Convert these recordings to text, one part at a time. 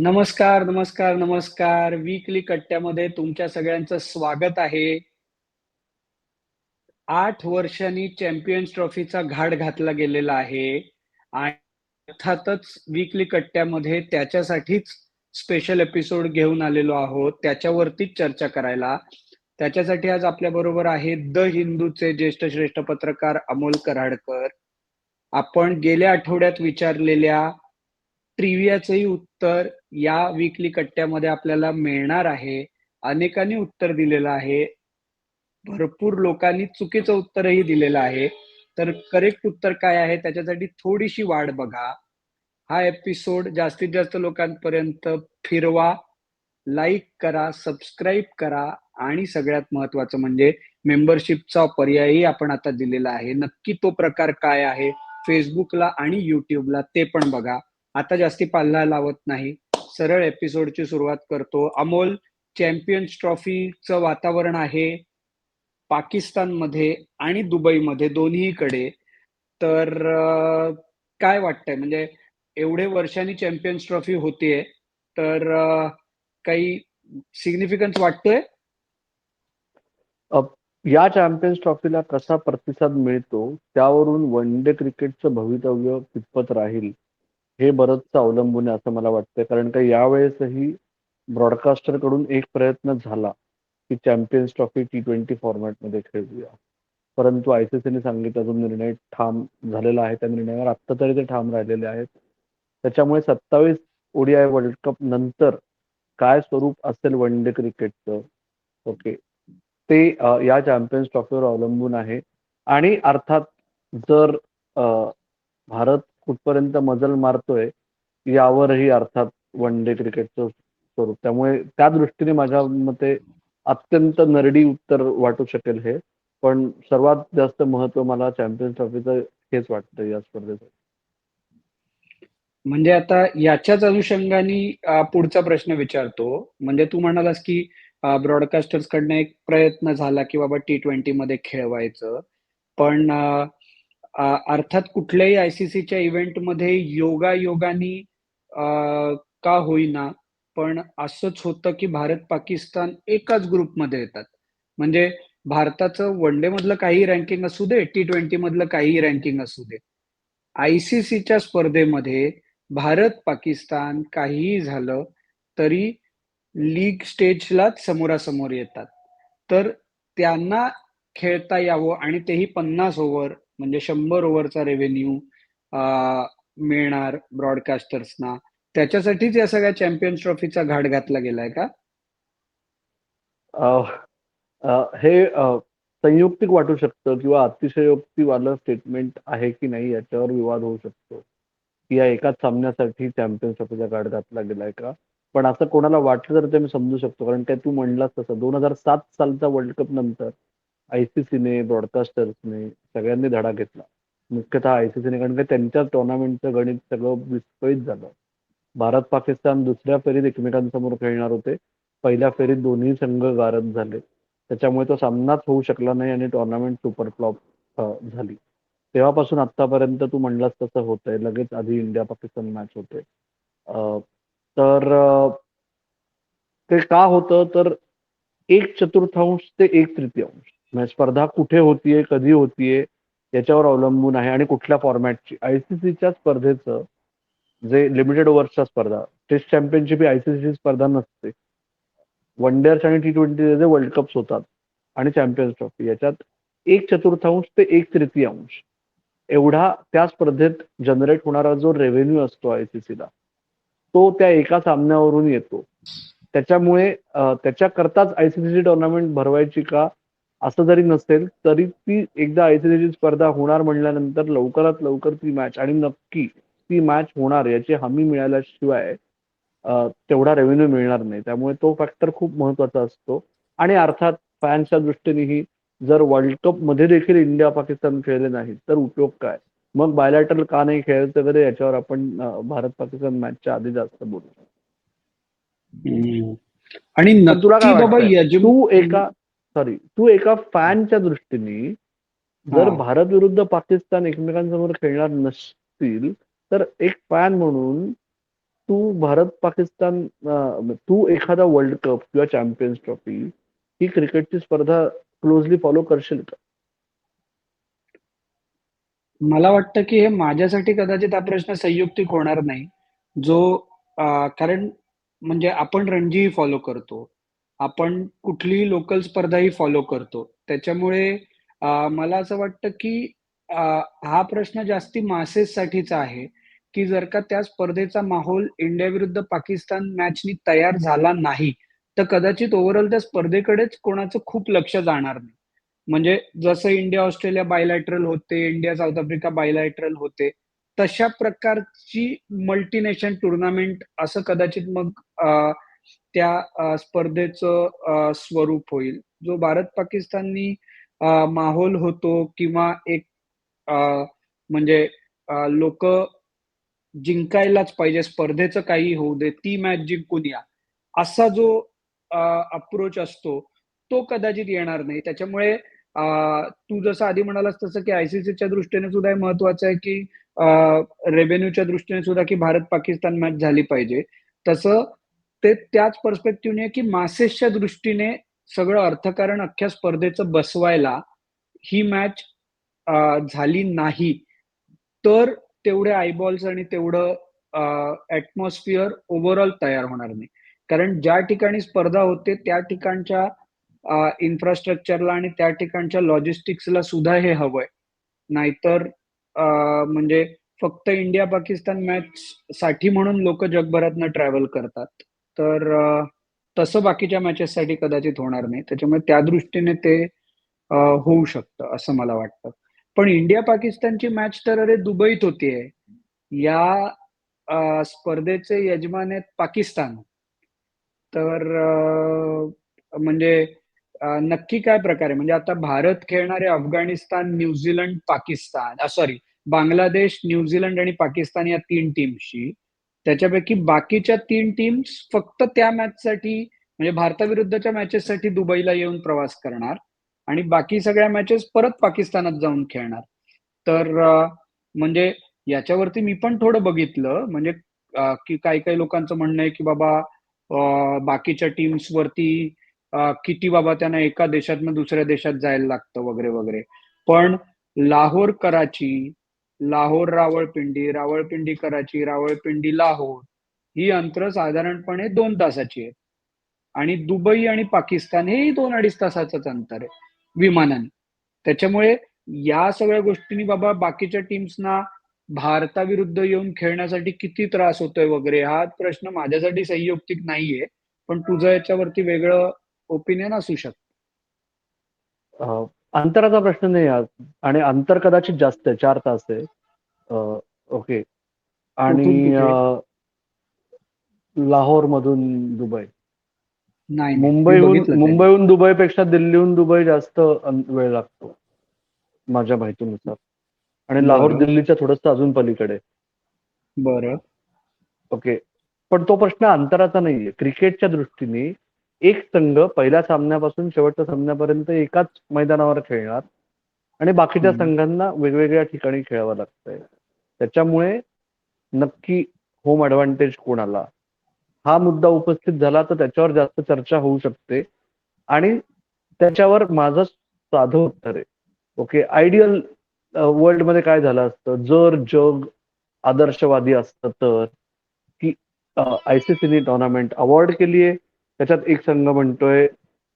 नमस्कार, नमस्कार, नमस्कार. वीकली कट्ट्यामध्ये तुमच्या सगळ्यांचं स्वागत आहे. आठ वर्षांनी चॅम्पियन्स ट्रॉफीचा घाट घातला गेलेला आहे आणि अर्थातच वीकली कट्ट्यामध्ये त्याच्यासाठीच स्पेशल एपिसोड घेऊन आलेलो आहोत. त्याच्यावरतीच चर्चा करायला. त्याच्यासाठी आज आपल्या बरोबर आहे द हिंदूचे ज्येष्ठ श्रेष्ठ पत्रकार अमोल कराडकर. आपण गेल्या आठवड्यात विचारलेल्या ट्रिव्हियाचंही उत्तर या वीकली कट्ट्यामध्ये आपल्याला मिळणार आहे. अनेकांनी उत्तर दिलेलं आहे. भरपूर लोकांनी चुकीचं उत्तरही दिलेलं आहे. तर करेक्ट उत्तर काय आहे त्याच्यासाठी थोडीशी वाट बघा. हा एपिसोड जास्तीत जास्त लोकांपर्यंत फिरवा, लाईक करा, सबस्क्राईब करा आणि सगळ्यात महत्त्वाचं म्हणजे मेंबरशिपचा पर्यायही आपण आता दिलेला आहे. नक्की तो प्रकार काय आहे फेसबुकला आणि युट्यूबला ते पण बघा. आता जास्ती पाल्ला लावत नाही. सरळ एपिसोडची सुरुवात करतो. अमोल, चॅम्पियन्स ट्रॉफीचं वातावरण आहे पाकिस्तानमध्ये आणि दुबईमध्ये दोन्हीकडे. तर काय वाटतंय म्हणजे एवढे वर्षांनी चॅम्पियन्स ट्रॉफी होतीये, तर काही सिग्निफिकन्स वाटतोय? या चॅम्पियन्स ट्रॉफीला कसा प्रतिसाद मिळतो, त्यावरून वन डे क्रिकेटचं भवितव्य कितपत राहील, हे बरंचसं अवलंबून आहे असं मला वाटतंय. कारण का यावेळेसही ब्रॉडकास्टरकडून एक प्रयत्न झाला, की चॅम्पियन्स ट्रॉफी टी-20 फॉर्मॅटमध्ये खेळूया. परंतु आय सी सीने सांगितलं अजून निर्णय ठाम झालेला आहे, त्या निर्णयावर आत्ता तरी ते ठाम राहिलेले आहेत. त्याच्यामुळे 27 ओडीआय वर्ल्ड कप नंतर काय स्वरूप असेल वन डे क्रिकेटचं, ओके. ते या चॅम्पियन्स ट्रॉफीवर अवलंबून आहे आणि अर्थात जर भारत कुठपर्यंत मजल मारतोय, यावरही अर्थात वन डे क्रिकेटचं स्वरूप. त्यामुळे त्या दृष्टीने माझ्या मते अत्यंत नरडी उत्तर वाटू शकेल हे. पण सर्वात जास्त महत्त्व मला चॅम्पियन्स ट्रॉफीचं हेच वाटतं या स्पर्धेचं. म्हणजे आता याच्याच अनुषंगाने पुढचा प्रश्न विचारतो. म्हणजे तू म्हणालास, की ब्रॉडकास्टर्स ब्रॉडकास्टर्सकडनं एक प्रयत्न झाला, की बाबा टी-20मध्ये खेळवायचं. पण अर्थात कुठल्याही आयसीसीच्या इव्हेंटमध्ये योगा योगानी का होईना, पण असंच होतं, की भारत-पाकिस्तान एकाच ग्रुपमध्ये येतात. म्हणजे भारताचं वन डे मधलं काही रँकिंग असू दे, टी-20 मधलं काही रँकिंग असू दे. आयसीसीच्या स्पर्धेमध्ये भारत-पाकिस्तान काहीही झालं, तरी लीग स्टेजलाच समोरासमोर येतात. तर त्यांना खेळता यावं आणि तेही 50 ओव्हर म्हणजे शंभर ओव्हरचा रेव्हेन्यू मिळणार ब्रॉडकास्टर्सना. त्याच्यासाठीच या सगळ्या चॅम्पियन्स ट्रॉफीचा घाट घातला गेलाय का? हे संयुक्तिक वाटू शकतं किंवा अतिशयोक्तीवालं स्टेटमेंट आहे की नाही याच्यावर विवाद होऊ शकतो. की या एकाच सामन्यासाठी चॅम्पियन्स ट्रॉफीचा घाट घातला गेलाय का? पण असं कोणाला वाटलं तर ते मी समजू शकतो. कारण काय तू म्हणलास तसं 2007 सालचा वर्ल्ड कप नंतर आयसीसीने, ब्रॉडकास्टर्सने सगळ्यांनी धडा घेतला. मुख्यतः आयसीसीने कारण का त्यांच्या टुर्नामेंटचं गणित सगळं विस्कळीत झालं. भारत-पाकिस्तान दुसऱ्या फेरीत एकमेकांसमोर खेळणार होते. पहिल्या फेरीत दोन्ही संघ गारद झाले. त्याच्यामुळे तो सामनाच होऊ शकला नाही आणि टुर्नामेंट सुपर फ्लॉप झाली. तेव्हापासून आत्तापर्यंत तू म्हणलास तसं होतंय. लगेच आधी इंडिया-पाकिस्तान मॅच होते. अ, तर ते का होतं तर एक चतुर्थांश ते एक तृतीयांश म्हणजे स्पर्धा कुठे होतीये, कधी होतीये याच्यावर अवलंबून आहे आणि कुठल्या फॉर्मॅटची. आयसीसीच्या स्पर्धेचं जे लिमिटेड ओव्हर्सच्या स्पर्धा, टेस्ट चॅम्पियनशिप ही आयसीसीची स्पर्धा नसते. वन डेअर्स आणि टी-20 जे वर्ल्ड कप्स होतात आणि चॅम्पियन्स ट्रॉफी याच्यात एक चतुर्थांश ते एक तृतीयांश एवढा त्या स्पर्धेत जनरेट होणारा जो रेव्हेन्यू असतो आयसीसीला, तो त्या एका सामन्यावरून येतो. त्याच्यामुळे अ, त्याच्याकरताच आयसीसीची टुर्नामेंट भरवायची का? असं जरी नसेल, तरी ती एकदा आयसीसीची स्पर्धा होणार म्हणल्यानंतर लवकरात लवकर ती मॅच आणि नक्की ती मॅच होणार याची हमी मिळाल्याशिवाय तेवढा रेव्हेन्यू मिळणार नाही. त्यामुळे तो फॅक्टर खूप महत्त्वाचा असतो आणि अर्थात फॅन्सच्या दृष्टीनेही जर वर्ल्ड कपमध्ये देखील इंडिया-पाकिस्तान खेळले नाही, तर उपयोग काय? मग बायलॅटरल का नाही खेळायचं वगैरे याच्यावर आपण अ, भारत-पाकिस्तान मॅचच्या आधी जास्त बोलू. आणि तुला काय तू एका सॉरी तू एका फॅनच्या दृष्टीने जर. भारत विरुद्ध पाकिस्तान एकमेकांसमोर खेळणार नसतील, तर एक फॅन म्हणून तू भारत पाकिस्तान तू एखादा वर्ल्ड कप किंवा चॅम्पियन्स ट्रॉफी ही क्रिकेटची स्पर्धा क्लोजली फॉलो करशील का? मला वाटतं की हे माझ्यासाठी कदाचित हा प्रश्न संयुक्तिक होणार नाही. जो कारण म्हणजे आपण रणजी फॉलो करतो. आपण कुठलीही लोकल स्पर्धाही फॉलो करतो. त्याच्यामुळे मला असं वाटतं की हा प्रश्न जास्ती मासेस साठीचा आहे की जर का त्या स्पर्धेचा माहोल इंडिया विरुद्ध पाकिस्तान मॅचनी तयार झाला नाही तर कदाचित ओव्हरऑल त्या स्पर्धेकडेच कोणाचं खूप लक्ष जाणार नाही. म्हणजे जसं इंडिया ऑस्ट्रेलिया बायलॅटरल होते इंडिया साऊथ आफ्रिका बायलॅटरल होते तशा प्रकारची मल्टीनेशन टुर्नामेंट असं कदाचित मग त्या स्पर्धेचं स्वरूप होईल. जो भारत पाकिस्ताननी माहोल होतो किंवा एक म्हणजे लोक जिंकायलाच पाहिजे स्पर्धेचं काही होऊ दे ती मॅच जिंकून या. असा जो अप्रोच असतो तो कदाचित येणार नाही. त्याच्यामुळे तू जसं आधी म्हणालास तसं की आयसीसीच्या दृष्टीने सुद्धा हे महत्वाचं आहे की रेव्हेन्यूच्या दृष्टीने सुद्धा की भारत पाकिस्तान मॅच झाली पाहिजे. तसं ते त्याच पर्स्पेक्टिव्हने की मासेसच्या दृष्टीने सगळं अर्थकारण अख्ख्या स्पर्धेचं बसवायला ही मॅच झाली नाही. तर तेवढे आयबॉल्स आणि तेवढं ऍटमॉस्फिअर ओव्हरऑल तयार होणार नाही. कारण ज्या ठिकाणी स्पर्धा होते त्या ठिकाणच्या इन्फ्रास्ट्रक्चरला आणि त्या ठिकाणच्या लॉजिस्टिक्सला सुद्धा हे हवंय. नाहीतर म्हणजे फक्त इंडिया पाकिस्तान मॅच साठी म्हणून लोक जगभरातनं ट्रॅव्हल करतात. तर तसं बाकीच्या मॅचेससाठी कदाचित होणार नाही. त्याच्यामुळे त्या दृष्टीने ते होऊ शकतं असं मला वाटतं. पण इंडिया पाकिस्तानची मॅच तर अरे दुबईत होतीये. या स्पर्धेचे यजमान आहेत पाकिस्तान. तर म्हणजे नक्की काय प्रकारे? म्हणजे आता भारत खेळणारे Afghanistan New Zealand Pakistan sorry Bangladesh New Zealand आणि पाकिस्तान या तीन टीमशी त्याच्यापैकी बाकीच्या तीन टीम्स फक्त त्या मॅचसाठी म्हणजे भारताविरुद्धच्या मॅचेससाठी दुबईला येऊन प्रवास करणार आणि बाकी सगळ्या मॅचेस परत पाकिस्तानात जाऊन खेळणार. तर म्हणजे याच्यावरती मी पण थोडं बघितलं म्हणजे की काही काही लोकांचं म्हणणं आहे की बाबा बाकीच्या टीम्स वरती किती बाबा त्यांना एका देशातनं दुसऱ्या देशात जायला लागतं वगैरे वगैरे. पण लाहोर कराची लाहोर रावळपिंडी रावळपिंडी कराची रावळपिंडी लाहोर ही अंतर साधारणपणे दोन तासाची आहेत. आणि दुबई आणि पाकिस्तान हेही दोन अडीच तासाचंच अंतर आहे विमानाने. त्याच्यामुळे या सगळ्या गोष्टींनी बाबा बाकीच्या टीम्सना भारताविरुद्ध येऊन खेळण्यासाठी किती त्रास होतोय वगैरे हा प्रश्न माझ्यासाठी संयुक्तिक नाहीये पण तुझं याच्यावरती वेगळं ओपिनियन असू शकतं. अंतराचा प्रश्न नाही आज आणि अंतर कदाचित जास्त आहे चार तास आहे. ओके. आणि लाहोर मधून दुबई. नाही मुंबईहून. मुंबईहून दुबईपेक्षा दिल्लीहून दुबई जास्त वेळ लागतो माझ्या माहितीनुसार. आणि लाहोर. दिल्लीच्या थोडस अजून पलीकडे. बरं. ओके. पण तो प्रश्न अंतराचा नाहीये. क्रिकेटच्या दृष्टीने एक संघ पहिल्या सामन्यापासून शेवटच्या सामन्यापर्यंत एकाच मैदानावर खेळणार आणि बाकीच्या. संघांना वेगवेगळ्या ठिकाणी खेळावं लागतंय. त्याच्यामुळे नक्की होम ऍडव्हान्टेज कोणाला? हा मुद्दा उपस्थित झाला तर त्याच्यावर जास्त चर्चा होऊ शकते. आणि त्याच्यावर माझं साधं उत्तर आहे. ओके आयडियल वर्ल्डमध्ये काय झालं असतं? जर जग आदर्शवादी असतं तर की आयसीसीने टुर्नामेंट अवॉर्ड केली आहे त्याच्यात एक संघ म्हणतोय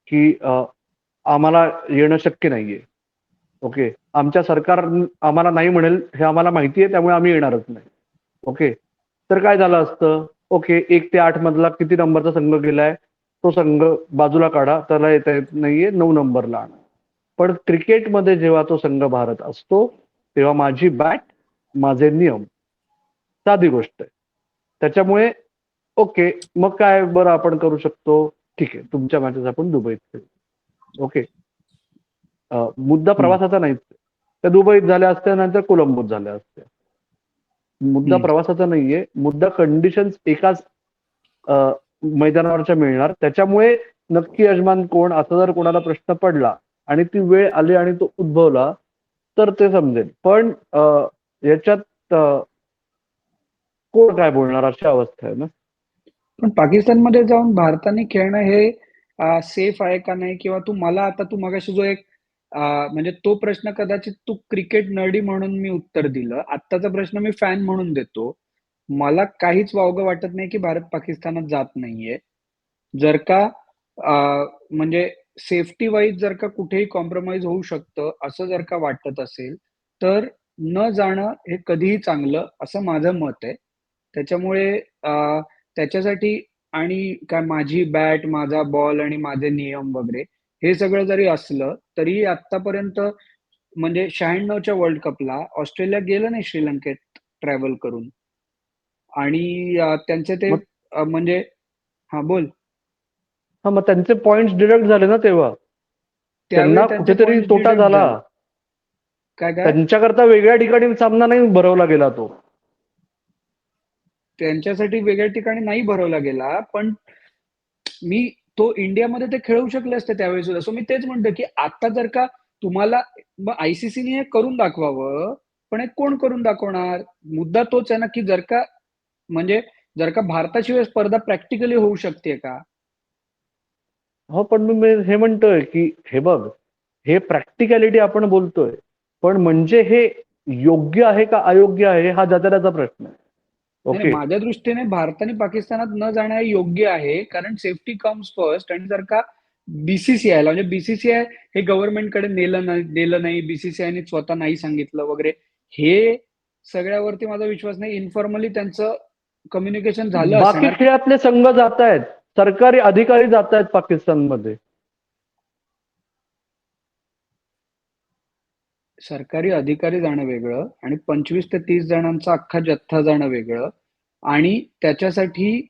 की आम्हाला येणं शक्य नाहीये. ओके? आमच्या सरकार आम्हाला नाही म्हणेल हे आम्हाला माहिती आहे त्यामुळे आम्ही येणारच नाही. ओके? तर काय झालं असतं? ओके एक ते आठ मधला किती नंबरचा संघ गेलाय? तो संघ बाजूला काढा त्याला येता येत नाहीये नऊ नंबरला आणा. पण क्रिकेटमध्ये जेव्हा तो संघ भारत असतो तेव्हा माझी बॅट माझे नियम. साधी गोष्ट आहे. त्याच्यामुळे ओके मग काय बरं आपण करू शकतो? ठीक आहे तुमच्या मॅचेस आपण दुबईत खेळू. ओके. मुद्दा प्रवासाचा नाहीच. त्या दुबईत झाल्या असत्या नंतर कोलंबोत झाल्या असत्या. मुद्दा. प्रवासाचा नाहीये. मुद्दा कंडिशन्स एकाच मैदानावरच्या मिळणार. त्याच्यामुळे नक्की यजमान कोण असा जर कोणाला प्रश्न पडला आणि ती वेळ आली आणि तो उद्भवला तर ते समजेल. पण याच्यात कोण काय बोलणार अशी अवस्था आहे ना? पण पाकिस्तानमध्ये जाऊन भारताने खेळणं हे सेफ आहे का नाही? किंवा तू मला आता तू मगाशी जो एक म्हणजे तो प्रश्न कदाचित तू क्रिकेट नर्डी म्हणून मी उत्तर दिलं. आत्ताचा प्रश्न मी फॅन म्हणून देतो. मला काहीच वावगं वाटत नाही की भारत पाकिस्तानात जात नाहीये. जर का म्हणजे सेफ्टी वाईज जर का कुठेही कॉम्प्रोमाइज होऊ शकतं असं जर का वाटत असेल तर न जाणं हे कधीही चांगलं असं माझं मत आहे. त्याच्यामुळे त्याच्यासाठी आणि काय माझी बॅट माझा बॉल आणि माझे नियम वगैरे हे सगळं जरी असलं तरी आतापर्यंत म्हणजे शहाण्णवच्या वर्ल्ड कपला ऑस्ट्रेलिया गेलं नाही श्रीलंकेत ट्रॅव्हल करून. आणि त्यांचे ते म्हणजे हा बोल. हा मग त्यांचे पॉइंट डिडक्ट झाले ना तेव्हा? त्यांना त्यांचे कुठेतरी तोटा झाला. त्यांच्याकरता वेगळ्या ठिकाणी सामना नाही भरवला गेला तो. त्यांच्यासाठी वेगळ्या ठिकाणी नाही भरवला गेला पण मी तो इंडियामध्ये ते खेळू शकले असते त्यावेळी सुद्धा. सो मी तेच म्हणतो की आता जर का तुम्हाला मग आयसीसीने हे करून दाखवावं पण हे कोण करून दाखवणार? मुद्दा तोच आहे ना की जर का म्हणजे जर का भारताशिवाय स्पर्धा प्रॅक्टिकली होऊ शकते का? हो पण मी हे म्हणतोय की हे बघ हे प्रॅक्टिकॅलिटी आपण बोलतोय पण म्हणजे हे योग्य आहे का अयोग्य आहे हा ज्याचा प्रश्न आहे. ओके माझ्या दृष्टीने भारत आणि पाकिस्तानात न जाणं हे योग्य आहे. कारण सेफ्टी कम्स फर्स्ट आणि जर का बीसीसीआयला म्हणजे बीसीसीआय हे गव्हर्नमेंटकडे नेलं नाही नेलं नाही बीसीसीआयने स्वतः नाही सांगितलं वगैरे हे सगळ्यावरती माझा विश्वास नाही. इन्फॉर्मली त्यांचं कम्युनिकेशन झालं बाकी खेळातले संघ जात आहेत सरकारी अधिकारी जात आहेत पाकिस्तानमध्ये. सरकारी अधिकारी जाणं वेगळं आणि पंचवीस ते तीस जणांचा अख्खा जथ्था जाणं वेगळं आणि त्याच्यासाठी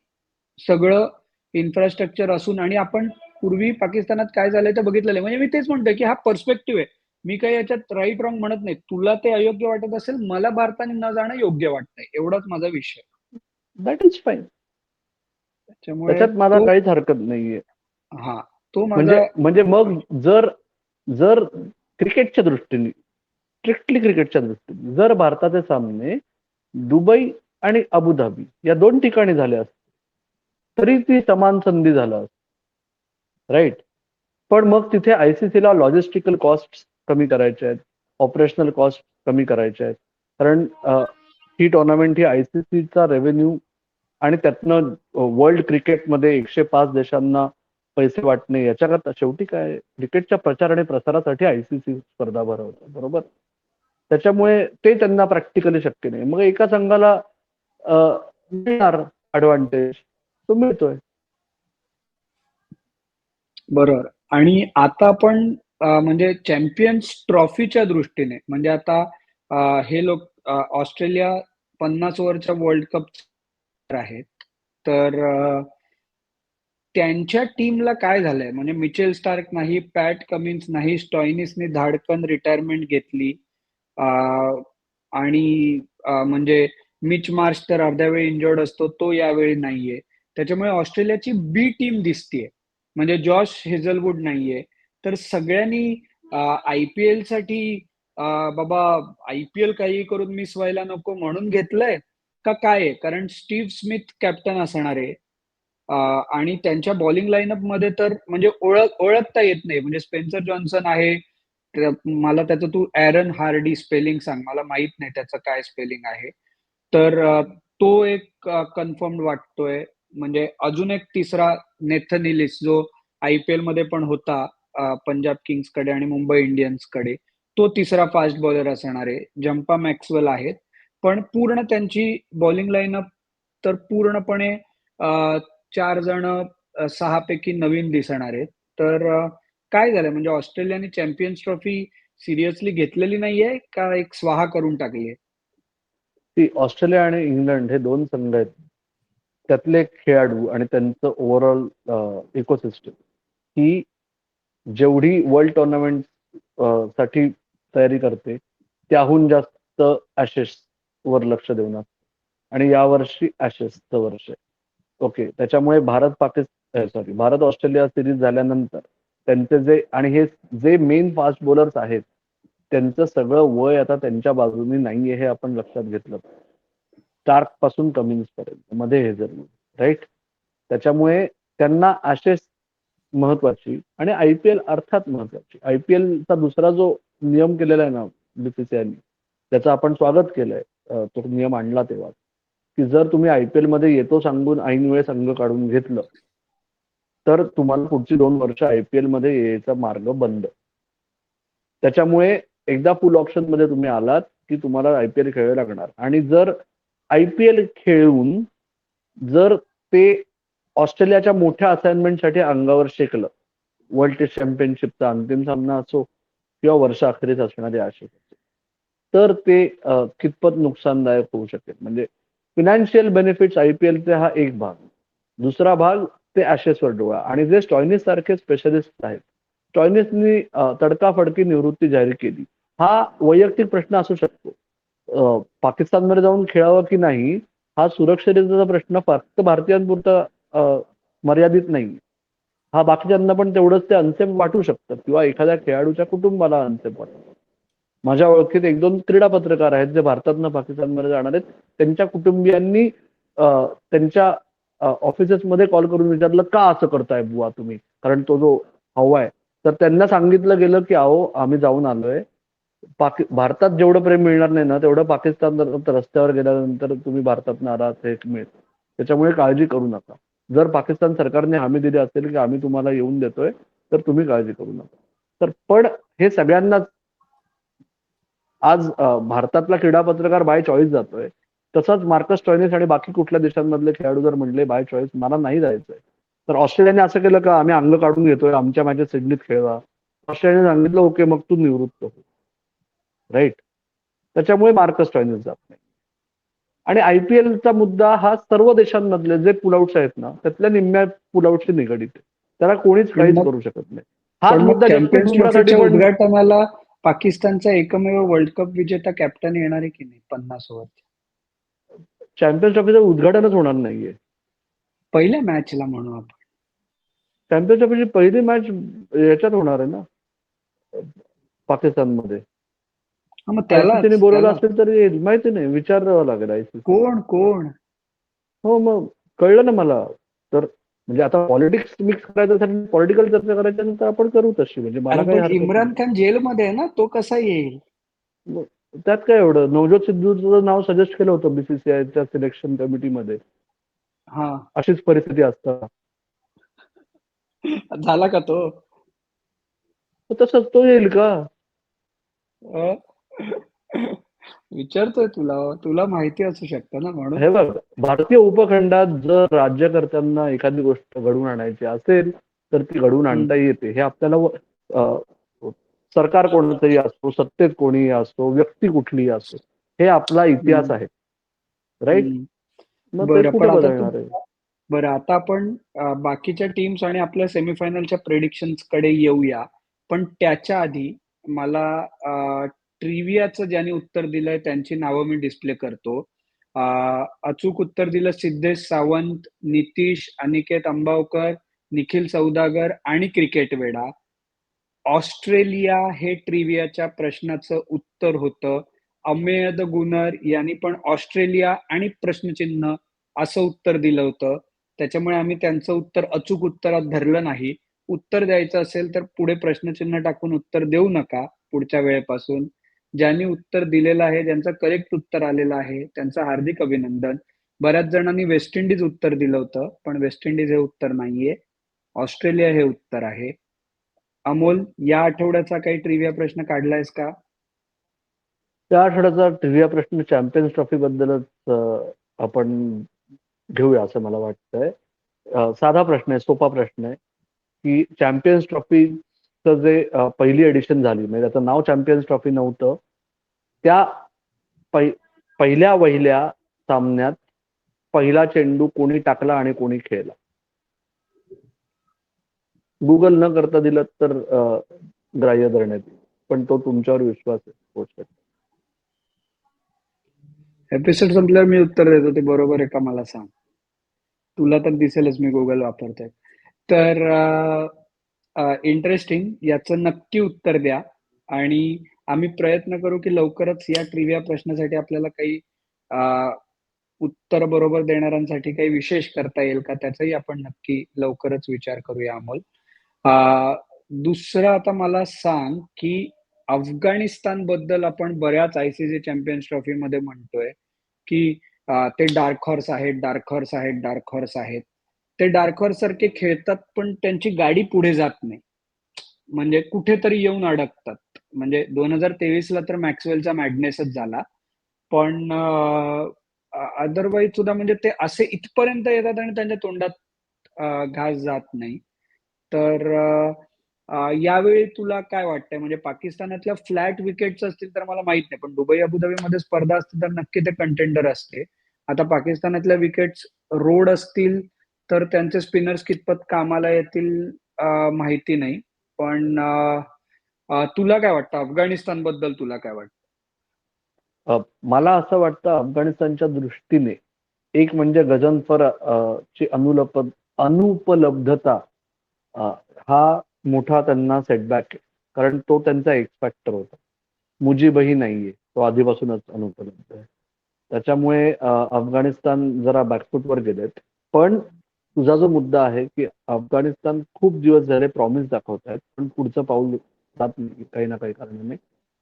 सगळं इन्फ्रास्ट्रक्चर असून आणि आपण पूर्वी पाकिस्तानात काय झालंय ते बघितलेलं आहे. म्हणजे मी तेच म्हणतोय की हा पर्स्पेक्टिव्ह आहे. मी काही याच्यात राईट रॉंग म्हणत नाही. तुला ते अयोग्य वाटत असेल मला भारताने न जाणं योग्य वाटतंय एवढाच माझा विषय दॅट इज फाईन त्याच्यामुळे त्याच्यात मला काहीच हरकत नाहीये. हा. तो म्हणजे माझा म्हणजे मग जर जर क्रिकेटच्या दृष्टीने स्ट्रिक्टली क्रिकेटच्या दृष्टीने. जर भारताचे सामने दुबई आणि अबुधाबी या दोन ठिकाणी झाले असते तरी ती समान संधी झाला असते. राईट पण मग तिथे आयसीसीला लॉजिस्टिकल कॉस्ट कमी करायच्या आहेत ऑपरेशनल कॉस्ट कमी करायच्या आहेत. कारण ही टुर्नामेंट ही आयसीसीचा रेव्हेन्यू आणि त्यातनं वर्ल्ड क्रिकेटमध्ये एकशे पाच देशांना पैसे वाटणे याच्याकरता शेवटी काय? क्रिकेटच्या प्रचार आणि प्रसारासाठी आयसीसी स्पर्धा भरवतात. बरोबर? त्याच्यामुळे ते त्यांना प्रॅक्टिकली शक्य नाही. मग एका संघाला मिळणार ऍडव्हान्टेज तो मिळतोय. बरोबर. आणि आता आपण म्हणजे चॅम्पियन्स ट्रॉफीच्या दृष्टीने म्हणजे आता हे लोक ऑस्ट्रेलिया पन्नास ओव्हरच्या वर्ल्ड कप आहेत. तर त्यांच्या टीमला काय झालंय? म्हणजे मिचेल स्टार्क नाही पॅट कमिन्स नाही स्टॉइनिसने धाडकन रिटायरमेंट घेतली. आणि म्हणजे मिच मार्च तर अर्ध्या वेळी इंजर्ड असतो तो यावेळी नाहीये. त्याच्यामुळे ऑस्ट्रेलियाची बी टीम दिसतीये. म्हणजे जॉश हेझलवूड नाहीये. तर सगळ्यांनी आय पी एलसाठी बाबा आय पी एल काही करून मिस व्हायला नको म्हणून घेतलंय का काय आहे? कारण स्टीव्ह स्मिथ कॅप्टन असणार आहे. आणि त्यांच्या बॉलिंग लाईनअपमध्ये तर म्हणजे ओळख ओळखता येत नाही. म्हणजे स्पेन्सर जॉन्सन आहे मला त्याचं तू ॲरन हार्डी स्पेलिंग सांग. मला माहीत नाही त्याचं काय स्पेलिंग आहे. तर तो एक कन्फर्म वाटतोय. म्हणजे अजून एक तिसरा नेथन इलिस जो आय पी एलमध्ये पण होता पंजाब किंग्सकडे आणि मुंबई इंडियन्सकडे तो तिसरा फास्ट बॉलर असणार आहे. जम्पा मॅक्सवेल आहेत. पण पूर्ण त्यांची बॉलिंग लाईनअप तर पूर्णपणे चार जण सहा पैकी नवीन दिसणार आहेत. तर काय झालं? म्हणजे ऑस्ट्रेलियाने चॅम्पियन्स ट्रॉफी सिरियसली घेतलेली नाहीये का एक स्वाहा करून टाकली आहे? ती ऑस्ट्रेलिया आणि इंग्लंड हे दोन संघ आहेत. त्यातले खेळाडू आणि त्यांचं ओव्हरऑल इकोसिस्टम ही जेवढी वर्ल्ड टुर्नामेंटसाठी तयारी करते त्याहून जास्त ऍशेस वर लक्ष देऊन आणि यावर्षी ऍशेसचं वर्ष आहे. ओके. त्याच्यामुळे Bharat Pakistan sorry Bharat Australia series झाल्यानंतर त्यांचे जे आणि हे जे मेन फास्ट बॉलर्स आहेत त्यांचं सगळं वय आता त्यांच्या बाजूने नाहीये हे आपण लक्षात घेतलं. स्टार्कपासून कमिन्स पर्यंत मध्ये हे जर राईट त्याच्यामुळे त्यांना असे महत्वाची आणि आय पी एल अर्थात महत्वाची. आय पी एलचा दुसरा जो नियम केलेला आहे ना बीसीसीआयने त्याचं आपण स्वागत केलंय. तो नियम आणला तेव्हा की जर तुम्ही आय पी एलमध्ये येतो सांगून ऐन वेळेस अंग काढून घेतलं तर तुम्हाला पुढची दोन वर्ष आय पी एलमध्ये यायचा मार्ग बंद. त्याच्यामुळे एकदा फुल ऑप्शनमध्ये तुम्ही आलात की तुम्हाला आय पी एल खेळावे लागणार. आणि जर आय पी एल खेळून जर ते ऑस्ट्रेलियाच्या मोठ्या असाइनमेंटसाठी अंगावर शेकलं वर्ल्ड टेस्ट चॅम्पियनशिपचा अंतिम सामना असो किंवा वर्षाअखेरीस असणारे असे तर ते कितपत नुकसानदायक होऊ शकेल. म्हणजे फिनान्शियल बेनिफिट्स आय पी एलचे हा एक भाग. दुसरा भाग ते ॲशेसवर डोळा. आणि जे स्टॉयनिस सारखे स्पेशलिस्ट आहेत स्टॉयनिसनी तडकाफडकी निवृत्ती जाहीर केली. हा वैयक्तिक प्रश्न असू शकतो. पाकिस्तानमध्ये जाऊन खेळावं की नाही हा सुरक्षिततेचा प्रश्न फक्त भारतीयांपुरता मर्यादित नाही. हा बाकीच्यांना पण तेवढंच ते अनसेफ वाटू शकतं किंवा एखाद्या खेळाडूच्या कुटुंबाला अनसेफ वाटतं माझ्या ओळखीत एक दोन क्रीडा पत्रकार आहेत जे भारतातनं पाकिस्तानमध्ये जाणार आहेत. त्यांच्या कुटुंबियांनी त्यांच्या ऑफिसेस मध्ये कॉल करून विचारलं का असं करताय बुवा तुम्ही? कारण तो जो हवा आहे तर त्यांना सांगितलं गेलं की अहो आम्ही जाऊन आलोय. पाकि भारतात जेवढं प्रेम मिळणार नाही ना तेवढं पाकिस्तान रस्त्यावर गेल्यानंतर तुम्ही भारतात आहात हे मिळेल. त्याच्यामुळे काळजी करू नका. जर पाकिस्तान सरकारने हमी दिली असेल की आम्ही तुम्हाला येऊन देतोय तर तुम्ही काळजी करू नका. तर पण हे सगळ्यांनाच आज भारतातला क्रीडा पत्रकार बाय चॉईस जातोय. तसंच मार्कस टॉयनिस आणि बाकी कुठल्या देशांमधले खेळाडू जर म्हणले बाय चॉईस मला नाही जायचंय. तर ऑस्ट्रेलियाने असं केलं का आम्ही अंग काढून घेतोय आमच्या मॅचेस सिडनीत खेळवा. ऑस्ट्रेलियाने सांगितलं ओके मग तू निवृत्त हो. राईट त्याच्यामुळे मार्कस टॉयनिस जात नाही. आणि आय चा मुद्दा हा सर्व देशांमधले जे पुलआउट्स आहेत ना त्यातल्या निम्म्या पुलआउटशी निगडीत आहे. त्याला कोणीच काहीच करू शकत नाही. हा मुद्दा उद्घाटनाला पाकिस्तानचा एकमेव वर्ल्ड कप विजेता कॅप्टन येणार आहे की नाही? पन्नास ओव्हर चॅम्पियन्स ट्रॉफीचं उद्घाटनच होणार नाहीये. पहिल्या मॅचला म्हणू आपण. चॅम्पियन्स ट्रॉफीची पहिली मॅच याच्यात होणार आहे ना? पाकिस्तानमध्ये. त्याला ICC ने बोलवलं असेल तरी माहिती नाही विचारावं लागेल आयसीसी. कोण कोण? हो मग कळलं ना मला. तर म्हणजे आता पॉलिटिक्स मिक्स करायचं पॉलिटिकल चर्चा करायच्या नंतर आपण करू तशी. म्हणजे मला इम्रान. खान जेलमध्ये आहे ना तो कसा येईल? त्यात काय एवढं? नवजोत सिद्धूचं नाव सजेस्ट केलं होतं बीसीसीआयच्या सिलेक्शन कमिटीमध्ये हा. अशीच परिस्थिती असतात झाला का तो? तसंच तो येईल का? विचारतोय तुला. तुला माहिती असू शकतं ना म्हणून. हे बघ भारतीय उपखंडात जर राज्यकर्त्यांना एखादी गोष्ट घडवून आणायची असेल तर ती घडवून आणता येते. हे आपल्याला सरकार कोणतंही असो सत्तेत कोणीही असो व्यक्ती कुठलीही असो हे आपला इतिहास. आहे. राईट. मग बरं, आता आपण बाकीच्या टीम्स आणि आपल्या सेमीफायनलच्या प्रेडिक्शन्सकडे येऊया. पण त्याच्या आधी मला ट्रिव्हियाचं ज्यांनी उत्तर दिलंय त्यांची नावं मी डिस्प्ले करतो. अचूक उत्तर दिलं सिद्धेश सावंत नितीश अनिकेत अंबावकर निखिल सौदागर आणि क्रिकेट वेडा ऑस्ट्रेलिया हे ट्रिव्हियाच्या प्रश्नाचं उत्तर होतं. अमेय द गुनर यांनी पण ऑस्ट्रेलिया आणि प्रश्नचिन्ह असं उत्तर दिलं होतं. त्याच्यामुळे आम्ही त्यांचं उत्तर अचूक उत्तरात धरलं नाही. उत्तर द्यायचं असेल तर पुढे प्रश्नचिन्ह टाकून उत्तर देऊ नका पुढच्या वेळेपासून. ज्यांनी उत्तर दिलेलं आहे ज्यांचं करेक्ट उत्तर आलेलं आहे त्यांचं हार्दिक अभिनंदन. बऱ्याच जणांनी वेस्ट इंडिज उत्तर दिलं होतं पण वेस्ट इंडिज हे उत्तर नाहीये. ऑस्ट्रेलिया हे उत्तर आहे. अमोल या आठवड्याचा काही ट्रिव्हिया प्रश्न काढलायस का? त्या आठवड्याचा ट्रिव्हिया प्रश्न चॅम्पियन्स ट्रॉफी बद्दलच आपण घेऊया असं मला वाटतंय. साधा प्रश्न आहे सोपा प्रश्न आहे की चॅम्पियन्स ट्रॉफीचं जे पहिली एडिशन झाली म्हणजे त्याचं नाव चॅम्पियन्स ट्रॉफी नव्हतं त्या पहिल्या वहिल्या सामन्यात पहिला चेंडू कोणी टाकला आणि कोणी खेळला. गुगल न करता दिलं तर ग्राह्य धरण्यात येईल. पण तो तुमच्यावर विश्वास आहे एपिसोड संपल्यावर मी उत्तर देतो ते बरोबर आहे का मला सांग? तुला तर दिसेलच मी गुगल वापरतोय. तर इंटरेस्टिंग याचं नक्की उत्तर द्या. आणि आम्ही प्रयत्न करू की लवकरच या ट्रिव्या प्रश्नासाठी आपल्याला काही उत्तर बरोबर देणाऱ्यांसाठी काही विशेष करता येईल का त्याचाही आपण नक्की लवकरच विचार करूया अमोल. दुसरं आता मला सांग की अफगाणिस्तानबद्दल आपण बऱ्याच आयसीसी चॅम्पियन्स ट्रॉफी मध्ये म्हणतोय की ते डार्क हॉर्स आहेत डार्क हॉर्स आहेत डार्क हॉर्स आहेत. ते डार्क हॉर्स सारखे खेळतात पण त्यांची गाडी पुढे जात नाही. म्हणजे कुठेतरी येऊन अडकतात. म्हणजे दोन हजार तेवीस ला तर मॅक्सवेलचा मॅडनेसच झाला. पण अदरवाईज सुद्धा म्हणजे ते असे इथपर्यंत येतात आणि त्यांच्या तोंडात घास जात नाही. तर यावेळी तुला काय वाटतंय? म्हणजे पाकिस्तानातल्या फ्लॅट विकेट्स असतील तर मला माहीत नाही पण दुबई अबुधाबी मध्ये स्पर्धा असतील तर नक्की ते कंटेंडर असते. आता पाकिस्तानातल्या विकेट्स रोड असतील तर त्यांचे स्पिनर्स कितपत कामाला येतील माहिती नाही. पण तुला काय वाटतं? अफगाणिस्तानबद्दल तुला काय वाटतं? मला असं वाटतं अफगाणिस्तानच्या दृष्टीने एक म्हणजे गजनफर ची अनुलप अनुपलब्धता अ, हा मोठा त्यांना सेटबॅक आहे. कारण तो त्यांचा एक्स फॅक्टर होता. मुजीबही नाहीये. तो आधीपासूनच अनुपलब्ध आहे. त्याच्यामुळे अ, अफगाणिस्तान जरा बॅकफूटवर गेलेत. पण तुझा जो मुद्दा आहे की अफगाणिस्तान खूप दिवस झाले प्रॉमिस दाखवत आहेत पण पुढचं पाऊल जात नाही काही ना काही कारणाने.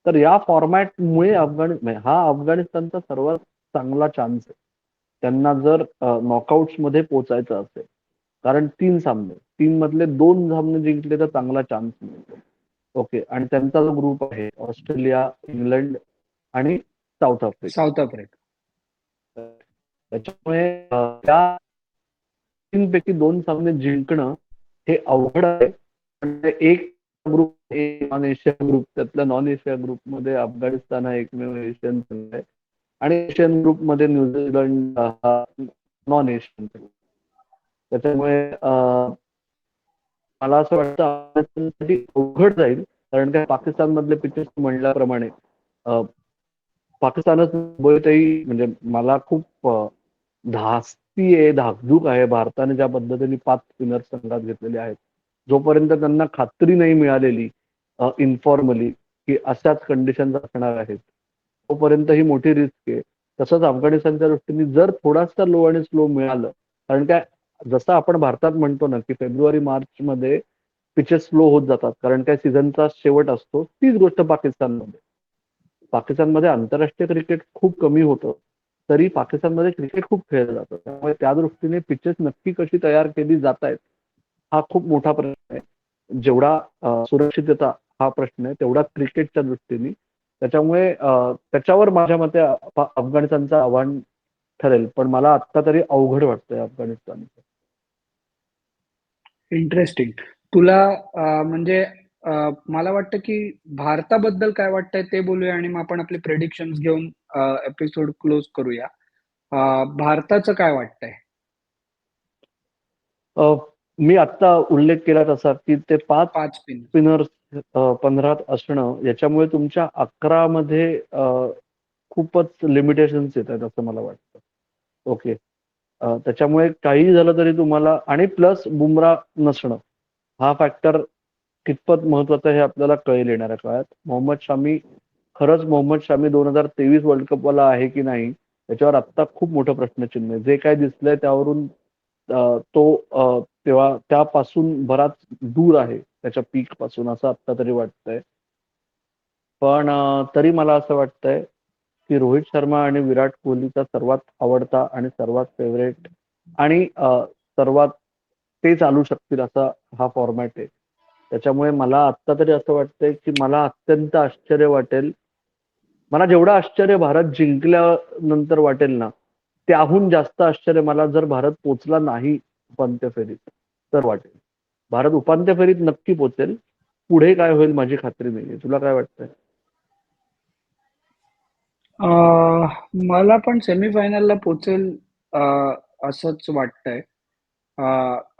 तर या फॉर्मॅटमुळे अफगाण म्हणजे हा अफगाणिस्तानचा सर्वात चांगला चान्स आहे. त्यांना जर नॉकआउट्समध्ये पोचायचं असेल कारण तीन सामने तीन मधले दोन सामने जिंकले तर चांगला चान्स मिळतो. ओके आणि त्यांचा जो ग्रुप आहे ऑस्ट्रेलिया इंग्लंड आणि साऊथ आफ्रिका साऊथ आफ्रिका त्याच्यामुळे त्या तीन पैकी दोन सामने जिंकणं हे अवघड आहे. एक ग्रुप नॉन एशिया ग्रुप त्यातल्या नॉन एशिया ग्रुपमध्ये अफगाणिस्तान हा एकमेव एशियन संघ आहे. आणि एशियन ग्रुपमध्ये न्यूझीलंड हा नॉन एशियन संघ. त्याच्यामुळे मला असं वाटतं अवघड जाईल कारण काय पाकिस्तान मधले पिचेस म्हणल्याप्रमाणे पाकिस्तानच मुंबईतही म्हणजे मला खूप धास्ती आहे धाकधूक आहे भारताने ज्या पद्धतीने पाच स्पिनर संघात घेतलेले आहेत. जोपर्यंत त्यांना खात्री नाही मिळालेली इन्फॉर्मली की अशाच कंडिशन असणार आहेत तोपर्यंत ही मोठी रिस्क आहे. तसंच अफगाणिस्तानच्या दृष्टीने जर थोडासा लो आणि स्लो मिळालं कारण काय जसं आपण भारतात म्हणतो ना की फेब्रुवारी मार्च मध्ये पिचेस स्लो होत जातात. कारण काय? सीझनचा शेवट असतो. तीच गोष्ट पाकिस्तानमध्ये. पाकिस्तानमध्ये आंतरराष्ट्रीय क्रिकेट खूप कमी होतं. तरी पाकिस्तानमध्ये क्रिकेट खूप खेळलं जातं. त्यामुळे त्या दृष्टीने पिचेस नक्की कशी तयार केली जात आहेत हा खूप मोठा प्रश्न आहे. जेवढा सुरक्षितता हा प्रश्न आहे तेवढा क्रिकेटच्या दृष्टीने. त्याच्यामुळे त्याच्यावर माझ्या मते अफगाणिस्तानचं आव्हान ठरेल. पण मला आत्ता तरी अवघड वाटतंय अफगाणिस्तान इंटरेस्टिंग तुला अं, म्हणजे अं, मला वाटतं की भारताबद्दल काय वाटतंय ते बोलूया आणि मग आपण आपले प्रेडिक्शन घेऊन एपिसोड क्लोज करूया. अं, भारताचं काय वाटतंय? अं, मी आत्ता उल्लेख केला तसा की ते पाच पाच पिन स्पिनर्स असणं याच्यामुळे तुमच्या अकरा मध्ये अं, खूपच लिमिटेशन्स येत आहेत असं मला वाटतं. ओके त्याच्यामुळे काहीही झालं तरी तुम्हाला आणि प्लस बुमरा नसणं हा फॅक्टर कितपत महत्त्वाचा हे आपल्याला कळेल येणाऱ्या काळात. मोहम्मद शामी खरंच मोहम्मद शामी दोन हजार तेवीस वर्ल्ड कप वाला आहे की नाही त्याच्यावर आत्ता खूप मोठं प्रश्नचिन्ह आहे. जे काय दिसलंय त्यावरून तो तेव्हा त्यापासून बराच दूर आहे त्याच्या पीकपासून असं आत्ता तरी वाटतंय. पण तरी मला असं वाटतंय की रोहित शर्मा आणि विराट कोहलीचा सर्वात आवडता आणि सर्वात फेवरेट आणि सर्वात ते चालू शकतील असा हा फॉर्मॅट आहे. त्याच्यामुळे मला आत्ता तरी असं वाटतंय की मला अत्यंत आश्चर्य वाटेल. मला जेवढं आश्चर्य भारत जिंकल्यानंतर वाटेल ना त्याहून जास्त आश्चर्य मला जर भारत पोचला नाही उपांत्य फेरीत तर वाटेल. भारत उपांत्य फेरीत नक्की पोचेल. पुढे काय होईल माझी खात्री नाहीये. तुला काय वाटतंय? मला पण सेमीफायनलला पोचेल अं, असंच वाटतंय.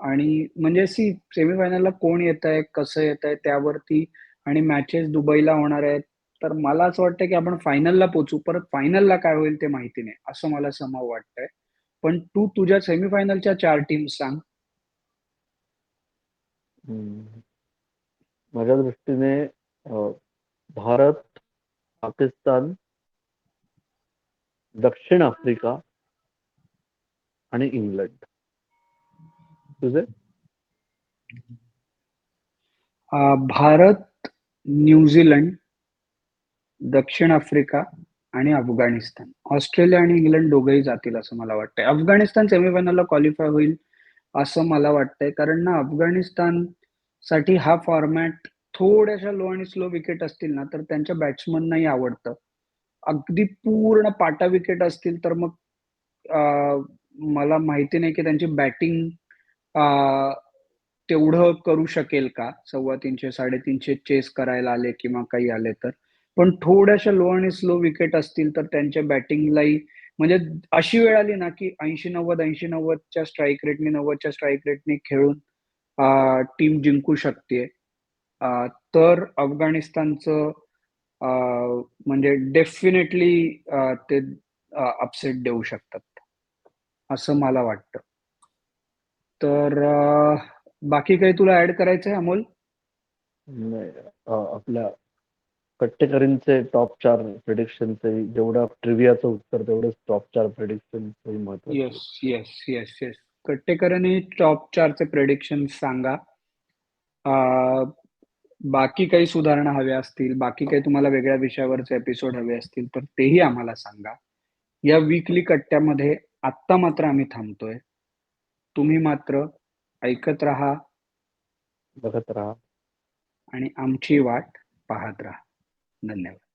आणि म्हणजे सी सेमीफायनलला कोण येत आहे कसं येत आहे त्यावरती आणि मॅचेस दुबईला होणार आहेत. तर मला असं वाटतं की आपण फायनलला पोचू. परत फायनलला काय होईल ते माहिती नाही असं मला समव वाटतंय. पण तू तुझ्या सेमीफायनलच्या चार टीम्स सांग. माझ्या दृष्टीने भारत पाकिस्तान दक्षिण आफ्रिका आणि इंग्लंड. तुझे? भारत न्यूझीलंड दक्षिण आफ्रिका आणि अफगाणिस्तान. ऑस्ट्रेलिया आणि इंग्लंड दोघंही जातील असं मला वाटतंय. अफगाणिस्तान सेमीफायनलला क्वालिफाय होईल असं मला वाटतंय. कारण ना अफगाणिस्तानसाठी हा फॉर्मॅट थोड्याशा लो आणि स्लो विकेट असतील ना तर त्यांच्या बॅट्समननाही आवडतं. अगदी पूर्ण पाटा विकेट असतील तर मग मला माहिती नाही की त्यांची बॅटिंग तेवढं करू शकेल का? सव्वा तीनशे साडेतीनशे चेस करायला आले किंवा काही आले तर. पण थोड्याशा लो आणि स्लो विकेट असतील तर त्यांच्या बॅटिंगलाही म्हणजे अशी वेळ आली ना की ऐंशी नव्वद ऐंशी नव्वदच्या स्ट्राईक रेटने नव्वदच्या स्ट्राईक रेटने खेळून टीम जिंकू शकते. तर अफगाणिस्तानचं म्हणजे डेफिनेटली ते अपसेट देऊ शकतात. असं मला वाटतं. तर बाकी काही तुला ऍड करायचंय अमोल? आपल्या कट्टेकरींचे टॉप चार प्रिडिक्शनचे जेवढं ट्रिव्हियाचं उत्तर तेवढंच टॉप चार प्रिडिक्शन महत्वाचं. येस येस येस येस कट्टेकरांनी टॉप चारचे प्रेडिक्शन सांगा. बाकी काही सुधारणा हव्या असतील बाकी काही तुम्हाला वेगळ्या विषयावरचे एपिसोड हवे असतील तर तेही आम्हाला सांगा. या वीकली कट्ट्यामध्ये आत्ता मात्र आम्ही थांबतोय. तुम्ही मात्र ऐकत राहा. बघत राहा. आणि आमची वाट पाहत राहा. धन्यवाद.